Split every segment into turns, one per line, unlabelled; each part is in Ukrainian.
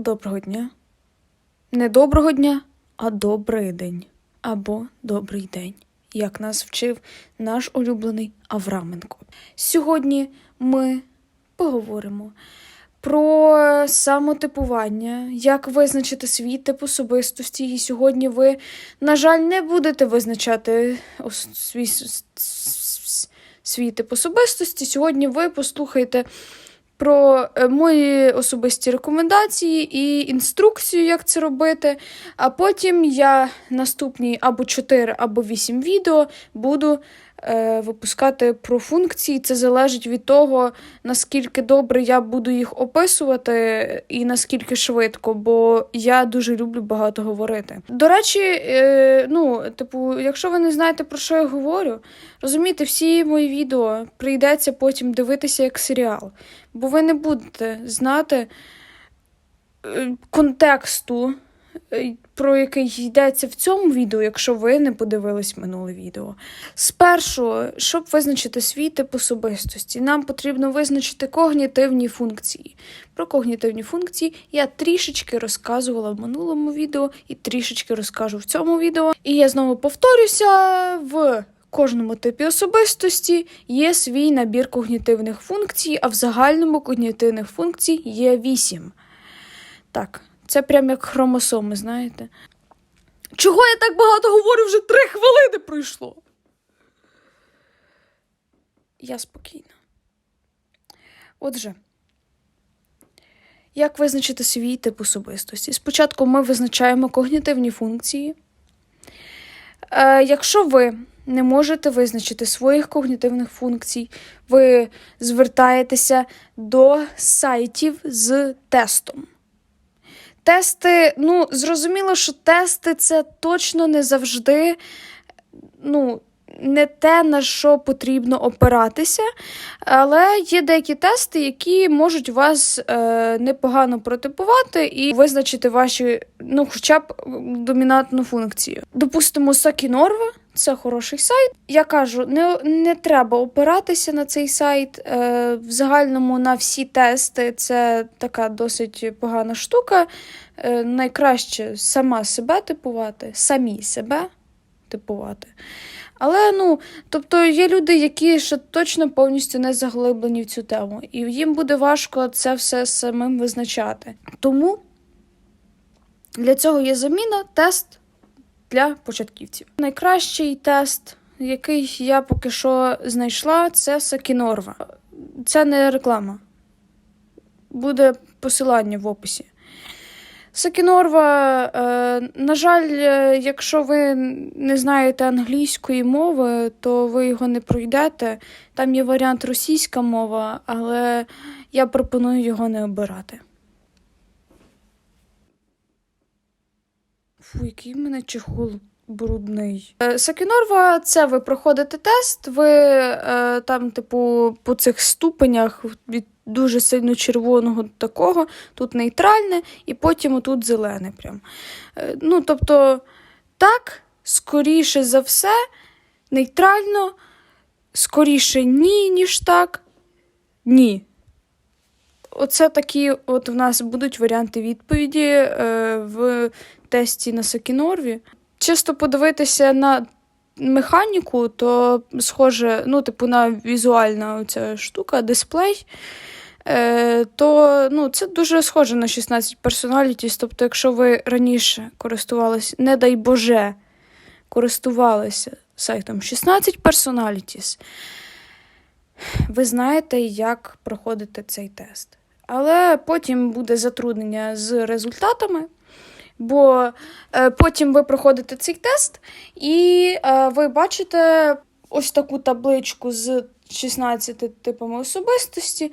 Доброго дня. Не доброго дня, а добрий день. Або добрий день, як нас вчив наш улюблений Авраменко. Сьогодні ми поговоримо про самотипування, як визначити свій тип особистості. І сьогодні ви, на жаль, не будете визначати свій, свій тип особистості. Сьогодні ви послухаєте про е, мої особисті рекомендації і інструкцію, як це робити. А потім я наступні або 4, або 8 відео буду випускати про функції. Це залежить від того, наскільки добре я буду їх описувати і наскільки швидко, бо я дуже люблю багато говорити. До речі, е, ну, типу, якщо ви не знаєте, про що я говорю, розумієте, всі мої відео прийдеться потім дивитися як серіал, бо ви не будете знати е, контексту. Е, Про який йдеться в цьому відео, якщо ви не подивились минуле відео. Спершу, щоб визначити свій тип особистості, нам потрібно визначити когнітивні функції. Про когнітивні функції я трішечки розказувала в минулому відео і трішечки розкажу в цьому відео. І я знову повторюся: в кожному типі особистості є свій набір когнітивних функцій, а в загальному когнітивних функцій є вісім. Так, це прям як хромосоми, знаєте. Чого я так багато говорю? Вже три хвилини пройшло. Я спокійна. Отже, як визначити свій тип особистості? Спочатку ми визначаємо когнітивні функції. Е, якщо ви не можете визначити своїх когнітивних функцій, ви звертаєтеся до сайтів з тестом. Тести, ну, зрозуміло, що тести це точно не завжди, ну, не те, на що потрібно опиратися, але є деякі тести, які можуть вас е, непогано протипувати і визначити ваші, ну, хоча б домінантну функцію. Допустимо, Сакінорва. Це хороший сайт. Я кажу, не, не треба опиратися на цей сайт. Е, в загальному на всі тести це така досить погана штука. Е, найкраще сама себе типувати, самі себе типувати. Але ну, тобто є люди, які ще точно повністю не заглиблені в цю тему, і їм буде важко це все самим визначати. Тому для цього є заміна тест для початківців. Найкращий тест, який я поки що знайшла, це Сакінорва. Це не реклама. Буде посилання в описі. Сакінорва, е, на жаль, е, якщо ви не знаєте англійської мови, то ви його не пройдете. Там є варіант російська мова, але я пропоную його не обирати. Фу, який в мене чехол брудний. Е, Сакінорва, це ви проходите тест, ви е, там, типу, по цих ступенях від дуже сильно червоного такого, тут нейтральне, і потім отут зелене. Прям. Е, ну, тобто, так, скоріше за все, нейтрально, скоріше ні, ніж так, ні. Оце такі от в нас будуть варіанти відповіді е, в тесті на Сакінорві. Чисто подивитися на механіку, то схоже, ну, типу, на візуальна оця штука, дисплей. Е, то ну, це дуже схоже на 16 personalities. Тобто, якщо ви раніше користувалися, не дай Боже, користувалися сайтом 16 personalities, ви знаєте, як проходити цей тест. Але потім буде затруднення з результатами. Бо е, потім ви проходите цей тест, і е, ви бачите ось таку табличку з 16 типами особистості,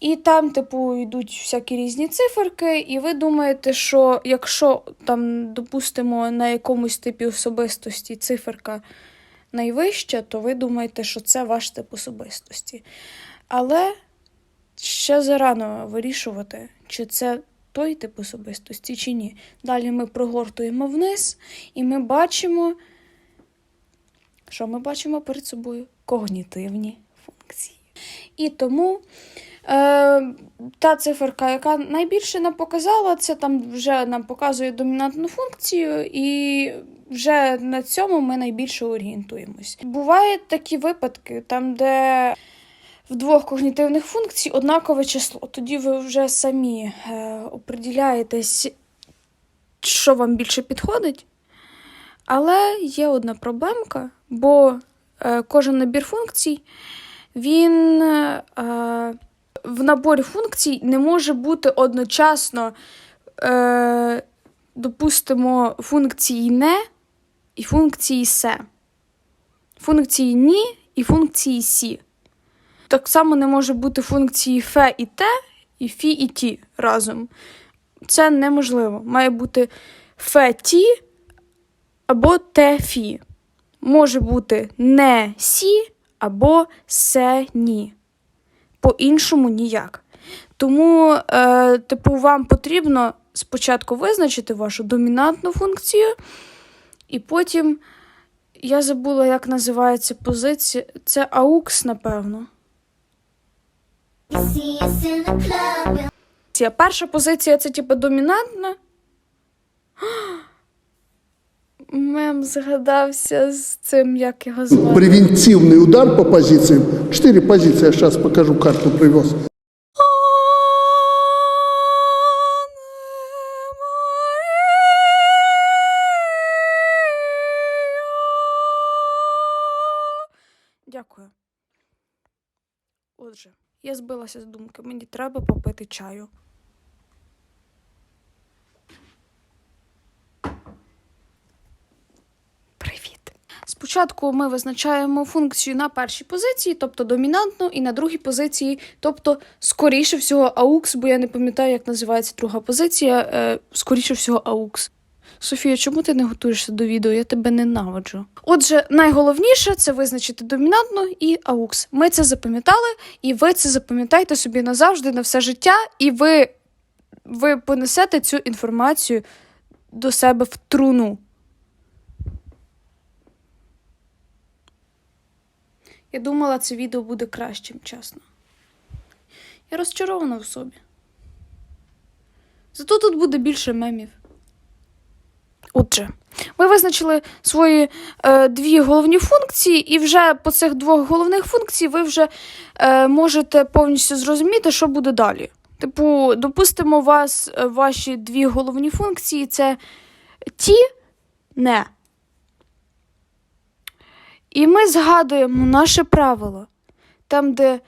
і там, типу, йдуть всякі різні циферки, і ви думаєте, що якщо там, допустимо, на якомусь типі особистості циферка найвища, то ви думаєте, що це ваш тип особистості. Але ще зарано вирішувати, чи це той тип особистості, чи ні. Далі ми прогортуємо вниз, і ми бачимо, що ми бачимо перед собою когнітивні функції. І тому е, та циферка, яка найбільше нам показала, це там вже нам показує домінантну функцію, і вже на цьому ми найбільше орієнтуємось. Бувають такі випадки, там, де в двох когнітивних функцій однакове число. Тоді ви вже самі е, оприділяєтесь, що вам більше підходить. Але є одна проблемка, бо е, кожен набір функцій, він е, в наборі функцій не може бути одночасно, е, допустимо, функції не і функції се, функції ні і функції сі. Так само не може бути функції фе і те, і фі і ті разом. Це неможливо. Має бути фе ті або те фі. Може бути не сі або се ні. По-іншому ніяк. Тому, е, типу, вам потрібно спочатку визначити вашу домінантну функцію, і потім я забула, як називається позиція. Це AUX, напевно. Перша позиція це типу домінантна. Мем згадався з цим, як його звати.
Превентивный удар по позициям. Четыре позиции, я сейчас покажу, карту привез.
Дякую. Отже, я збилася з думки. Мені треба попити чаю. Привіт. Спочатку ми визначаємо функцію на першій позиції, тобто домінантну, і на другій позиції, тобто, скоріше всього, AUX, бо я не пам'ятаю, як називається друга позиція. Е, скоріше всього, AUX. Софія, чому ти не готуєшся до відео? Я тебе ненавиджу. Отже, найголовніше це визначити домінантну і AUX. Ми це запам'ятали, і ви це запам'ятайте собі назавжди на все життя, і ви, ви понесете цю інформацію до себе в труну. Я думала, це відео буде кращим, чесно. Я розчарована в собі. Зато тут буде більше мемів. Отже, ви визначили свої е, дві головні функції, і вже по цих двох головних функцій ви вже е, можете повністю зрозуміти, що буде далі. Типу, допустимо, вас е, ваші дві головні функції це ті, не. І ми згадуємо наше правило, там, де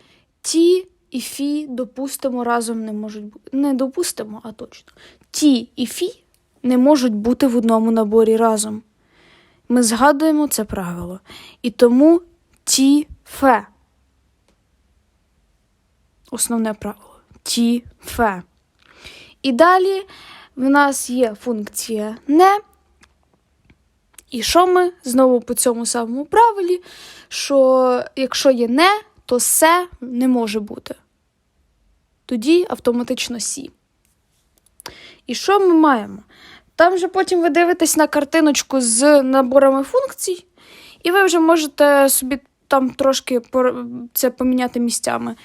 ті і фі, допустимо, разом не можуть бути. Не допустимо, а точно. Ті і фі не можуть бути в одному наборі разом. Ми згадуємо це правило. І тому ті фе. Основне правило. Ті фе. І далі в нас є функція не. І що ми знову по цьому самому правилі, що якщо є не, то се не може бути. Тоді автоматично сі. І що ми маємо? Там же потім ви дивитесь на картиночку з наборами функцій, і ви вже можете собі там трошки це поміняти місцями.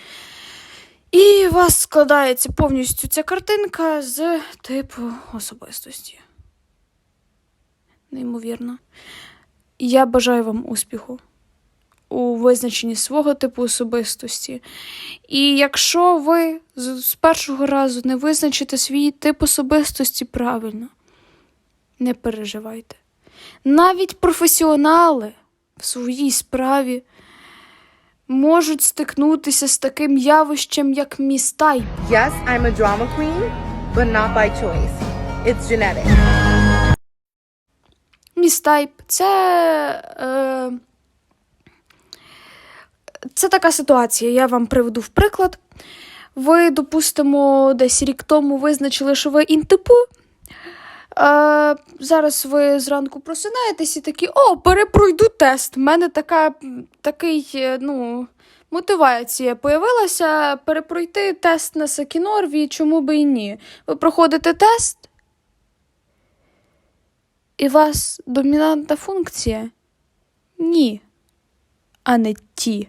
І у вас складається повністю ця картинка з типу особистості. Неймовірно. Я бажаю вам успіху у визначенні свого типу особистості. І якщо ви з, першого разу не визначите свій тип особистості правильно, не переживайте. Навіть професіонали в своїй справі можуть стикнутися з таким явищем, як містай.
Yes, I'm a drama queen, but not by choice. It's genetic.
Містайп це. Е, це така ситуація. Я вам приведу в приклад. Ви, допустимо, десь рік тому визначили, що ви інтипу. Е, зараз ви зранку просинаєтесь і такі, о, перепройду тест. У мене така, такий, е, ну, мотивація появилася перепройти тест на Сакінорві, чому би і ні. Ви проходите тест, і вас домінантна функція? Ні, а не ті.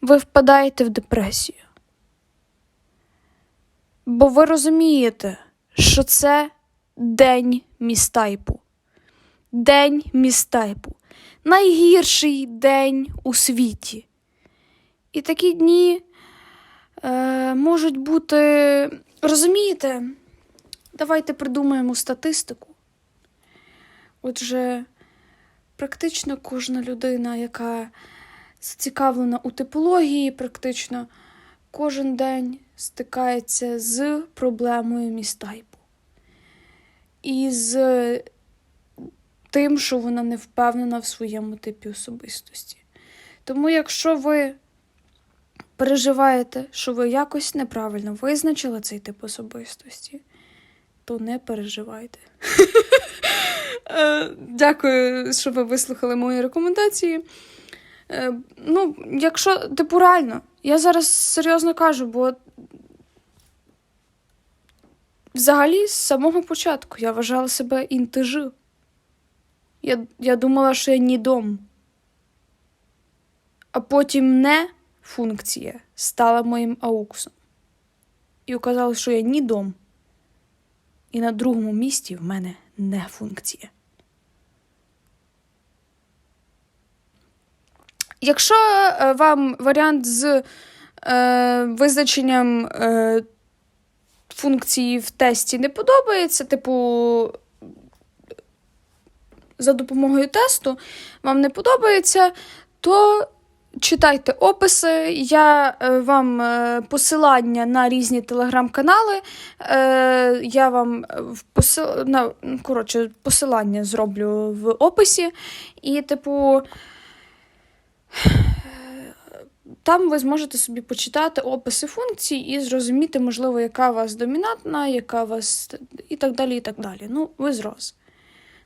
ви впадаєте в депресію. Бо ви розумієте, що це день містайпу. День містайпу. Найгірший день у світі. І такі дні е, можуть бути. Розумієте? Давайте придумаємо статистику. Отже, практично кожна людина, яка зацікавлена у типології, практично кожен день стикається з проблемою містайпу. І з тим, що вона не впевнена в своєму типі особистості. Тому, якщо ви переживаєте, що ви якось неправильно визначили цей тип особистості, то не переживайте. Е, Дякую, що ви вислухали мої рекомендації. Е, Ну, якщо, типу, реально, я зараз серйозно кажу, бо взагалі з самого початку я вважала себе інтиж. Я, я думала, що я нідом. А потім не функція стала моїм ауксом. І оказалось, що я нідом. І на другому місці в мене не функція. Якщо е, вам варіант з е, визначенням е, функції в тесті не подобається, типу, за допомогою тесту вам не подобається, то читайте описи. Я е, вам е, посилання на різні телеграм-канали. Я вам в посил... ну, коротше, посилання зроблю в описі. І, типу. Там ви зможете собі почитати описи функцій і зрозуміти, можливо, яка у вас домінантна, яка у вас і так далі. і так далі. Ну, ви зрос.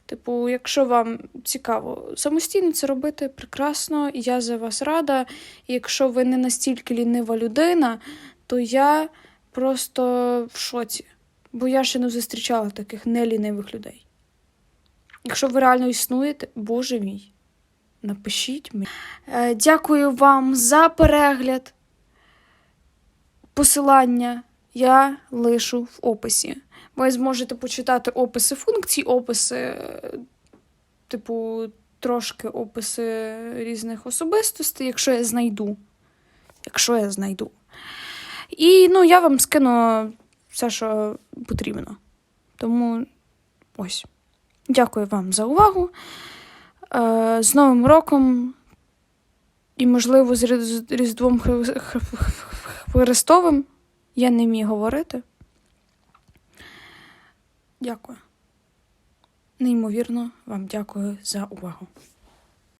Типу, якщо вам цікаво самостійно це робити, прекрасно, я за вас рада. Якщо ви не настільки лінива людина, то я просто в шоці. Бо я ще не зустрічала таких нелінивих людей. Якщо ви реально існуєте, боже мій, напишіть мені. Е, Дякую вам за перегляд. Посилання я лишу в описі. Ви зможете почитати описи функцій, описи, е, типу, трошки описи різних особистостей, якщо я знайду. Якщо я знайду. І ну, я вам скину все, що потрібно. Тому ось. Дякую вам за увагу. Е, З Новим роком і, можливо, з Різдвом Хри- Хри- Христовим. Я не міг говорити. Дякую. Неймовірно вам дякую за увагу.